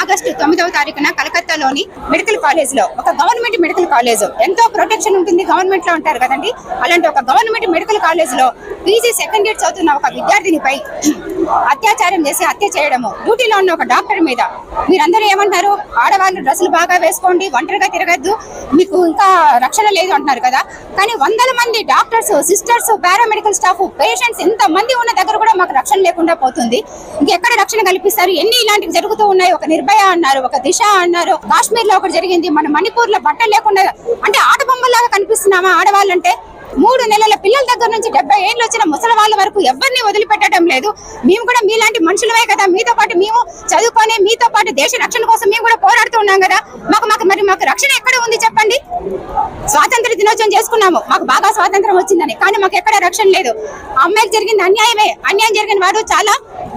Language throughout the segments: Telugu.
ఆగస్టు తొమ్మిదవ తారీఖున కలకత్తాలోని మెడికల్ కాలేజ్లో ఒక గవర్నమెంట్ మెడికల్ కాలేజ్. ఎంతో ప్రొటెక్షన్ ఉంటుంది గవర్నమెంట్లో ఉంటారు కదండి. అలాంటి ఒక గవర్నమెంట్ మెడికల్ కాలేజ్లో పీజీ సెకండ్ ఇయర్ చదువుతున్న ఒక విద్యార్థినిపై అత్యాచారం చేసి హత్య చేయడము. డ్యూటీలో ఉన్న ఒక డాక్టర్ మీద మీరందరూ ఏమంటున్నారు ఆడవాళ్ళు డ్రెస్సులు బాగా వేసుకోండి ఒంటరిగా తిరగద్దు మీకు ఇంకా రక్షణ లేదు అంటున్నారు కదా. కానీ వందల మంది doctors sisters paramedical staff patients ఇంత మంది ఉన్న దగ్గర కూడా మాకు రక్షణ లేకుండా పోతుంది. ఇంకెక్కడ రక్షణ కల్పిస్తారు? ఎన్ని ఇలాంటివి జరుగుతూ ఉన్నాయి? ఒక నిర్భయ అన్నారు ఒక దిశ అన్నారు. కాశ్మీర్లో ఒకటి జరిగింది. మన మణిపూర్లో బట్టలు లేకుండా అంటే ఆట బొమ్మలాగా కనిపిస్తున్నామా ఆడవాళ్ళంటే? మూడు నెలల పిల్లల దగ్గర నుంచి డెబ్బై ఏళ్ళు వచ్చిన ముసలి వాళ్ళ వరకు ఎవరిని వదిలిపెట్టడం లేదు. మేము కూడా మీలాంటి మనుషులమే కదా. మీతో పాటు మేము చదువుకొని మీతో పాటు దేశ రక్షణ కోసం మేము కూడా పోరాడుతూ ఉన్నాం కదా. మాకు మాకు మరి మాకు రక్షణ ఎక్కడ ఉంది చెప్పండి? స్వాతంత్ర దినోత్సవం చేసుకున్నాము. మాకు బాగా స్వాతంత్రం వచ్చిందని. కానీ మాకు ఎక్కడ రక్షణ లేదు. అమ్మాయికి జరిగింది అన్యాయమే. అన్యాయం జరిగిన వాడు చాలా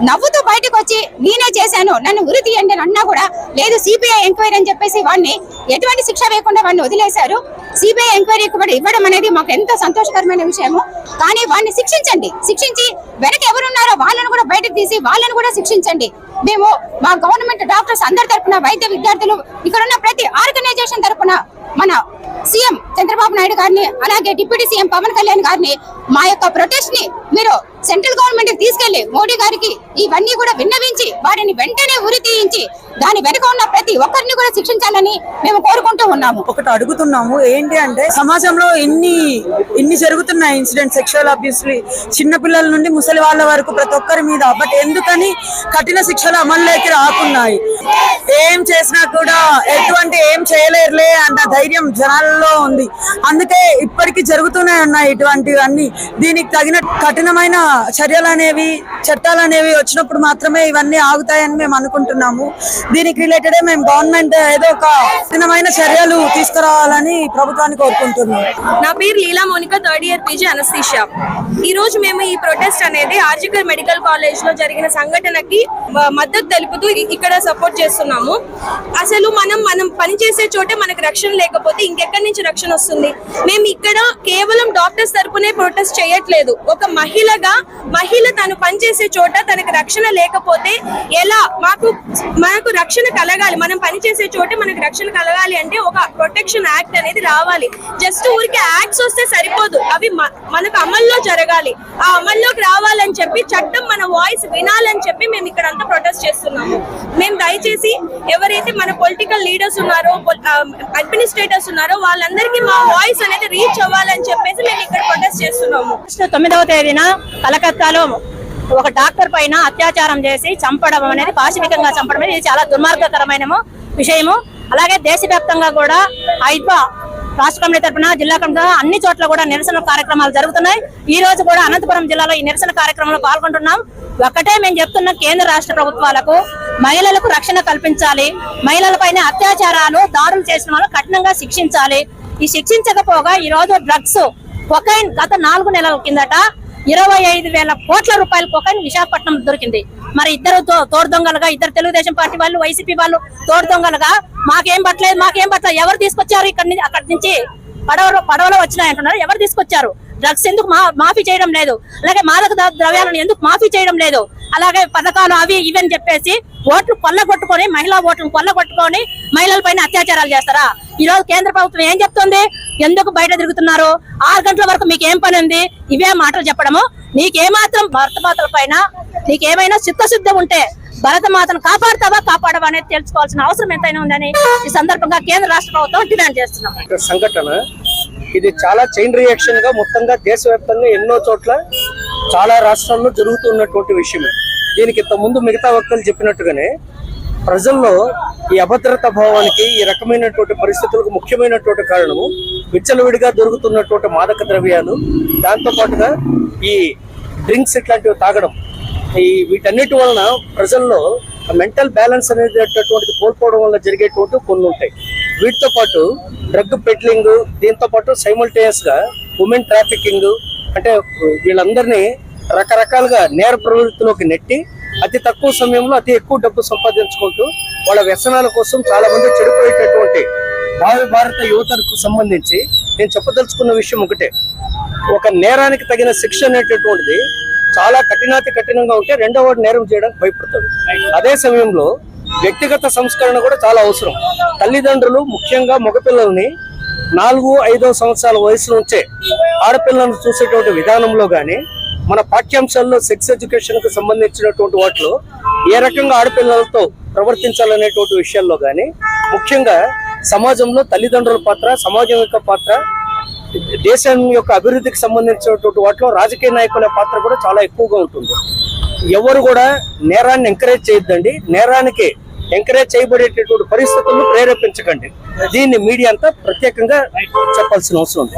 నవ్వుతూ బయటకు వచ్చి నేనే చేశాను. నన్ను ఉరి తీయండి అన్నా కూడా లేదు. సిబిఐ ఎంక్వైరీ అని చెప్పేసి వాడిని ఎటువంటి శిక్ష వేయకుండా వాడిని వదిలేశారు. సిబిఐ ఎంక్వైరీ కూడా ఇవ్వడం అనేది మాకు ఎంతో సంతోషకరమైన విషయము. కానీ వాడిని శిక్షించండి. శిక్షించి వెనక ఎవరున్నారో వాళ్ళను కూడా బయటకు తీసి వాళ్ళను కూడా శిక్షించండి. మేము మా గవర్నమెంట్ డాక్టర్స్ అందరి తరపున వైద్య విద్యార్థులు ఇక్కడ ఉన్న ప్రతి ఆర్గనైజేషన్ తరఫున మన సీఎం చంద్రబాబు నాయుడు గారిని అలాగే డిప్యూటీ సీఎం పవన్ కళ్యాణ్ గారిని మా యొక్క ప్రొటెస్ట్ని మీరు సెంట్రల్ గవర్నమెంట్ తీసుకెళ్ళి మోడీ గారికి ఇవన్నీ కూడా విన్నవించి వారిని వెంటనే ఉరి తీయించి దాని వెనుక ఉన్న ప్రతి ఒక్కరిని కూడా శిక్షించాలని మేము కోరుకుంటూ ఉన్నాము. ఒకటి అడుగుతున్నాము ఏంటి అంటే సమాజంలో ఇన్ని ఇన్ని జరుగుతున్నాయి ఇన్సిడెంట్ సెక్షువల్ అబ్యూస్ చిన్న పిల్లల నుండి ముసలి వాళ్ళ వరకు ప్రతి ఒక్కరి మీద బట్ ఎందుకని కఠిన శిక్షలు అమల్లోకి రాకున్నాయి? ఏం చేసినా కూడా ఎటువంటి ఏం చేయలేరులే అన్న ధైర్యం జనాల్లో ఉంది. అందుకే ఇప్పటికీ జరుగుతూనే ఉన్నాయి ఇటువంటివన్నీ. దీనికి తగిన కఠినమైన చర్యలు అనేవి చట్టాలు అనేవి వచ్చినప్పుడు మాత్రమే ఇవన్నీ ఆగుతాయని మేము అనుకుంటున్నాము. దీనికి రిలేటెడ్ మేము గవర్నమెంట్ ఏదో ఒక కఠినమైన చర్యలు తీసుకురావాలని ప్రభుత్వాన్ని కోరుకుంటున్నాం నా పేరు Leela Monika third year PG anaesthesia. ఈ రోజు మేము ఈ ప్రొటెస్ట్ అనేది ఆర్జికల్ మెడికల్ కాలేజ్లో జరిగిన సంఘటనకి మద్దతు తెలుపుతూ ఇక్కడ సపోర్ట్ చేస్తున్నాము. అసలు మనం మనం పనిచేసే చోటే మనకు రక్షణ లేకపోతే ఇంకెక్కడి నుంచి రక్షణ వస్తుంది? మేము ఇక్కడ కేవలం డాక్టర్స్ తరపునే ప్రొటెస్ట్ చేయట్లేదు. ఒక మహిళగా మహిళ తను పనిచేసే చోట తనకు రక్షణ లేకపోతే ఎలా? మాకు మనకు రక్షణ కలగాలి. మనం పనిచేసే చోటే మనకు రక్షణ కలగాలి అంటే ఒక ప్రొటెక్షన్ యాక్ట్ అనేది రావాలి. జస్ట్ ఊరికి యాక్ట్స్ వస్తే సరిపోదు. అవి మనకు అమల్లో జరగాలి. ఆ అమల్లోకి రావాలని చెప్పి చట్టం మన వాయిస్ వినాలని చెప్పి మేము ఇక్కడ అంతా ప్రొటెస్ట్ చేస్తున్నాము. మేము దయచేసి ఎవరైతే మన పొలిటికల్ లీడర్స్ ఉన్నారో అడ్మినిస్ట్రేటర్స్ ఉన్నారో వాళ్ళందరికీ మా వాయిస్ అనేది రీచ్ అవ్వాలని చెప్పేసి మేము ఇక్కడ ప్రొటెస్ట్ చేస్తున్నాము. తొమ్మిదవ తేదీన కలకత్తాలో ఒక డాక్టర్ పైన అత్యాచారం చేసి చంపడం అనేది పాశవికంగా చంపడం అనేది చాలా దుర్మార్గకరమైన విషయము. అలాగే దేశవ్యాప్తంగా కూడా ఐద్వా రాష్ట్ర కమిటీ తరపున జిల్లా కమిటీ అన్ని చోట్ల కూడా నిరసన కార్యక్రమాలు జరుగుతున్నాయి. ఈ రోజు కూడా అనంతపురం జిల్లాలో ఈ నిరసన కార్యక్రమంలో పాల్గొంటున్నాం. ఒక్కటే మేము చెప్తున్న కేంద్ర రాష్ట్ర ప్రభుత్వాలకు మహిళలకు రక్షణ కల్పించాలి. మహిళలపైన అత్యాచారాలు దాడులు చేసిన వాళ్ళు కఠినంగా శిక్షించాలి. ఈ శిక్షించకపోగా ఈ రోజు డ్రగ్స్ కొకైన్ గత నాలుగు నెలల కిందట ఇరవై ఐదు వేల కోట్ల రూపాయల కొకైన్ విశాఖపట్నం దొరికింది. మరి ఇద్దరు తో- తోడు దొంగలుగా ఇద్దరు తెలుగుదేశం పార్టీ వాళ్ళు వైసీపీ వాళ్ళు తోడు దొంగలుగా మాకేం పట్టలేదు మాకేం పట్టలేదు ఎవరు తీసుకొచ్చారు ఇక్కడ నుంచి అక్కడి నుంచి? పడవలో పడవలో వచ్చినాయి అంటున్నారు ఎవరు తీసుకొచ్చారు? డ్రగ్స్ ఎందుకు మా మాఫీ చేయడం లేదు. అలాగే మాదక ద్రవ్యాలను ఎందుకు మాఫీ చేయడం లేదు? అలాగే పథకాలు అవి ఇవి అని చెప్పేసి ఓట్లు కొల్లగొట్టుకొని మహిళా ఓట్లను కొల్లగొట్టుకొని మహిళల పైన అత్యాచారాలు చేస్తారా? ఈ రోజు కేంద్ర ప్రభుత్వం ఏం చెప్తుంది? ఎందుకు బయట తిరుగుతున్నారు? ఆరు గంటల వరకు మీకు ఏం పని ఉంది? ఇవే మాటలు చెప్పడము. నీకేమాత్రం భరత మాతల పైన నీకేమైనా చిత్తశుద్ధి ఉంటే భరతమాతను కాపాడుతావా కాపాడవా అనేది తెలుసుకోవాల్సిన అవసరం ఎంతైనా ఉందని ఈ సందర్భంగా కేంద్ర రాష్ట్ర ప్రభుత్వం డిమాండ్ చేస్తున్నాం. సంఘటన. ఇది చాలా చైన్ రియాక్షన్గా మొత్తంగా దేశవ్యాప్తంగా ఎన్నో చోట్ల చాలా రాష్ట్రాల్లో జరుగుతున్నటువంటి విషయమే. దీనికి ఇంతకుముందు ముందు మిగతా వక్తలు చెప్పినట్టుగానే ప్రజల్లో ఈ అభద్రత భావానికి ఈ రకమైనటువంటి పరిస్థితులకు ముఖ్యమైనటువంటి కారణము విచ్చలవిడిగా దొరుకుతున్నటువంటి మాదక ద్రవ్యాలు దాంతో పాటుగా ఈ డ్రింక్స్ ఇట్లాంటివి తాగడం ఈ వీటన్నిటి వలన ప్రజల్లో మెంటల్ బ్యాలెన్స్ అనేటటువంటిది కోల్పోవడం వల్ల జరిగేటువంటి కొన్ని ఉంటాయి. వీటితో పాటు డ్రగ్ పెట్లింగ్ దీంతో పాటు సైమల్టేనియస్గా ఉమెన్ ట్రాఫికింగ్ అంటే వీళ్ళందరినీ రకరకాలుగా నేర ప్రవృత్తిలోకి నెట్టి అతి తక్కువ సమయంలో అతి ఎక్కువ డబ్బు సంపాదించుకుంటూ వాళ్ళ వ్యసనాల కోసం చాలా మంది చెడిపోయేటటువంటి భావి భారత యువతకు సంబంధించి నేను చెప్పదలుచుకున్న విషయం ఒకటే. ఒక నేరానికి తగిన శిక్ష అనేటటువంటిది చాలా కఠినాతి కఠినంగా ఉంటే రెండవ నేరం చేయడానికి భయపడతాడు. అదే సమయంలో వ్యక్తిగత సంస్కరణ కూడా చాలా అవసరం. తల్లిదండ్రులు ముఖ్యంగా మగపిల్లల్ని నాలుగు ఐదో సంవత్సరాల వయసు నుంచే ఆడపిల్లలను చూసేటువంటి విధానంలో కానీ మన పాఠ్యాంశాల్లో సెక్స్ ఎడ్యుకేషన్కు సంబంధించినటువంటి వాటిలో ఏ రకంగా ఆడపిల్లలతో ప్రవర్తించాలనేటువంటి విషయాల్లో కానీ ముఖ్యంగా సమాజంలో తల్లిదండ్రుల పాత్ర సమాజం యొక్క పాత్ర దేశం యొక్క అభివృద్ధికి సంబంధించినటువంటి వాటిలో రాజకీయ నాయకుల పాత్ర కూడా చాలా ఎక్కువగా ఉంటుంది. ఎవరు కూడా నేరాన్ని ఎంకరేజ్ చేయొద్దండి. నేరానికి ఎంకరేజ్ చేయబడేటటువంటి పరిస్థితులను ప్రేరేపించకండి. దీన్ని మీడియా అంతా ప్రత్యేకంగా చెప్పాల్సిన అవసరం ఉంది.